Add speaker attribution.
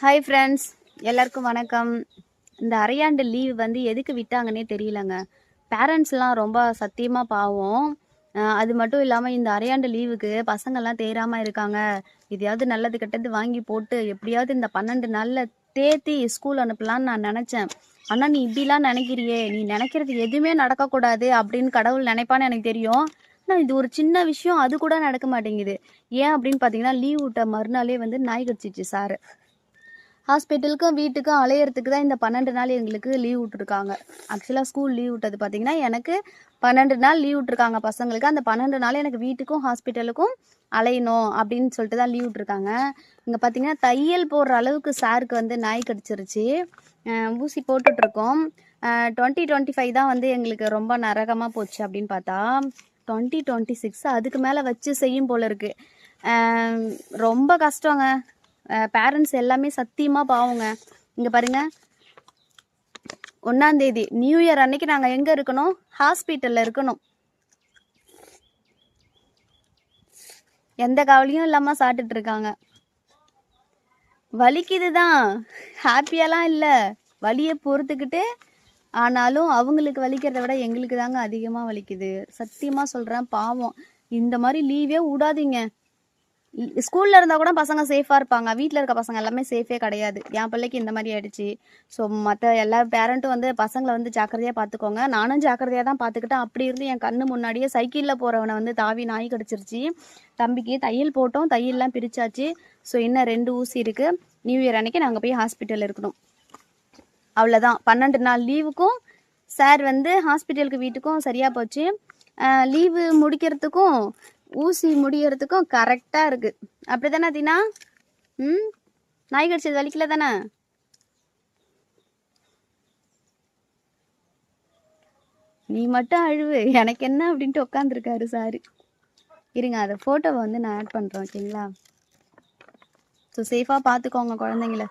Speaker 1: Hi friends எல்லாருக்கும் வணக்கம். இந்த அரையாண்டு லீவ் வந்து எதுக்கு விட்டாங்கன்னே தெரியலங்க. பேரண்ட்ஸ்லாம் ரொம்ப சத்தியமாக பாவம். அது மட்டும் இல்லாமல் இந்த அரையாண்டு லீவுக்கு பசங்கள்லாம் தேராமல் இருக்காங்க. எதையாவது நல்லது கெட்டது வாங்கி போட்டு எப்படியாவது இந்த பன்னெண்டு நாளில் தேத்தி ஸ்கூல் அனுப்பலான்னு நான் நினச்சேன். ஆனால் நீ இப்படிலாம் நினைக்கிறியே. நீ நினைக்கிறது எதுவுமே நடக்கக்கூடாது அப்படின்னு கடவுள் நினைப்பான்னு எனக்கு தெரியும். ஆனால் இது ஒரு சின்ன விஷயம். அது கூட நடக்க மாட்டேங்குது. ஏன் அப்படின்னு பார்த்தீங்கன்னா லீவ் விட்ட மறுநாளே வந்து நாய் கடிச்சிச்சு சார் ஹாஸ்பிட்டலுக்கும் வீட்டுக்கும் அலையிறதுக்கு தான் இந்த பன்னெண்டு நாள் எங்களுக்கு லீவ் விட்டுருக்காங்க. ஆக்சுவலாக ஸ்கூல் லீவ் விட்டது பார்த்தீங்கன்னா எனக்கு பன்னெண்டு நாள் லீவ் விட்டுருக்காங்க பசங்களுக்கு. அந்த பன்னெண்டு நாள் எனக்கு வீட்டுக்கும் ஹாஸ்பிட்டலுக்கும் அலையணும் அப்படின்னு சொல்லிட்டு தான் லீவ் விட்டுருக்காங்க. இங்கே பார்த்தீங்கன்னா தையல் போடுற அளவுக்கு சாருக்கு வந்து நாய் கடிச்சிருச்சு. ஊசி போட்டுட்ருக்கோம். டுவெண்ட்டி டுவெண்ட்டி ஃபைவ் தான் வந்து எங்களுக்கு ரொம்ப நரகமாக போச்சு அப்படின்னு பார்த்தா டுவெண்ட்டி டுவெண்ட்டி சிக்ஸ் அதுக்கு மேலே வச்சு செய்யும் போல இருக்குது ரொம்ப கஷ்டங்க. பேரண்ட்ஸ் எல்லாமே சத்தியமாக பாவங்க. இங்கே பாருங்கள் ஒன்றாந்தேதி நியூ இயர் அன்னைக்கு நாங்கள் எங்கே இருக்கணும்? ஹாஸ்பிட்டலில் இருக்கணும். எந்த கவலையும் இல்லாமல் சாப்பிட்டுட்டு இருக்காங்க. வலிக்குது தான் ஹாப்பியாலாம் இல்லை. வலியை பொறுத்துக்கிட்டு ஆனாலும் அவங்களுக்கு வலிக்கிறத விட எங்களுக்கு தாங்க அதிகமாக வலிக்குது. சத்தியமாக சொல்கிறேன் பாவம். இந்த மாதிரி லீவே விடாதீங்க. ஸ்கூலில் இருந்தால் கூட பசங்க சேஃபாக இருப்பாங்க. வீட்டில் இருக்க பசங்க எல்லாமே சேஃபே கிடையாது. என் பிள்ளைக்கு இந்த மாதிரி ஆயிடுச்சு. ஸோ மற்ற எல்லா பேரண்ட்டும் வந்து பசங்களை வந்து ஜாக்கிரதையாக பார்த்துக்கோங்க நானும் ஜாக்கிரதையாக தான் பார்த்துக்கிட்டேன் அப்படி இருந்து என் கண்ணு முன்னாடியே சைக்கிளில் போகிறவனை வந்து தாவி நாய் கடிச்சிருச்சு. தம்பிக்கு தையல் போட்டோம். தையல்லாம் பிரித்தாச்சு ஸோ இன்னும் ரெண்டு ஊசி இருக்குது நியூ இயர் அன்னைக்கு நாங்கள் போய் ஹாஸ்பிட்டல் இருக்கணும். அவ்வளோதான் பன்னெண்டு நாள் லீவுக்கும் சார் வந்து ஹாஸ்பிட்டலுக்கு வீட்டுக்கும் சரியாக போச்சு. லீவு முடிக்கிறதுக்கும் ஊசி முடியறதுக்கும் கரெக்டாக இருக்குது அப்படி தானே? தீனா ம்? நாய் கடிச்சது வலிக்கல தானே? நீ மட்டும் அழுவு. எனக்கு என்ன அப்படின்ட்டு உட்காந்துருக்காரு சாரு. இருங்க அதை ஃபோட்டோவை வந்து நான் ஆட் பண்ணுறேன் ஓகேங்களா ஸோ சேஃபாக பார்த்துக்கோங்க குழந்தைங்கள.